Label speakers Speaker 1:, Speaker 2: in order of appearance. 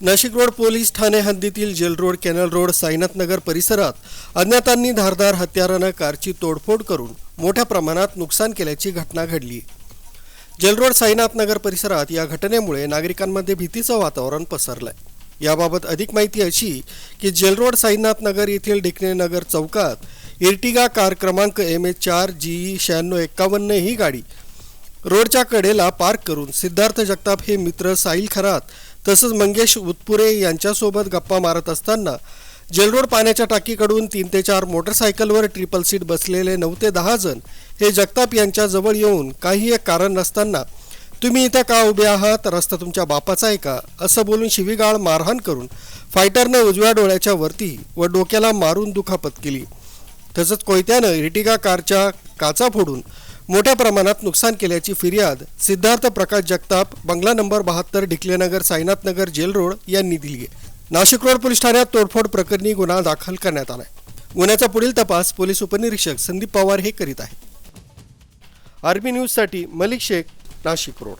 Speaker 1: Nashik road police ठाणे हद्दीतील jail road canal road Sainathnagar परिसरात अज्ञातांनी धारदार हत्यारानं कारची तोडफोड करून मोठ्या प्रमाणात नुकसान केल्याची घटना घडली. जेलरोड साईनाथनगर परिसरात या घटनेमुळे नागरिकांमध्ये भीतीचं वातावरण पसरलंय. याबाबत अधिक माहिती अशी की जेलरोड साईनाथनगर येथील डिकणे नगर चौकात इर्टिगा कार क्रमांक एम एच चार जी शहाण्णव एक्कावन्न ही गाडी रोडच्या कडेला पार्क करून सिद्धार्थ जगताप हे मित्र साहिल खरात तसंच मंगेश उत्पुरे यांच्यासोबत गप्पा मारत असताना जेलरोड पाण्याच्या टाकीकडून तीन ते चार मोटरसायकलवर ट्रिपल सीट बसलेले नऊ ते दहा जण हे जगताप यांच्याजवळ येऊन काही एक कारण नसताना तुम्ही इथं का उभे आहात? रस्ता तुमच्या बापाचा आहे का? असं बोलून शिवीगाळ मारहाण करून फायटरनं उजव्या डोळ्याच्या वरती व डोक्याला मारून दुखापत केली. तसंच कोयत्यानं इर्टिगा कारच्या काचा फोडून मोठ्या प्रमाणात नुकसान केल्याची फिर्याद सिद्धार्थ प्रकाश जगताप बंगला नंबर बहात्तर ढिकलेनगर साईनाथनगर जेल रोड यांनी दिली आहे. नाशिक रोड पोलीस ठाण्यात तोडफोड प्रकरणी गुन्हा दाखल करण्यात आलाय. गुन्ह्याचा पुढील तपास पोलीस उपनिरीक्षक संदीप पवार हे करीत आहेत. आर्मी न्यूजसाठी मलिक शेख नाशिक रोड.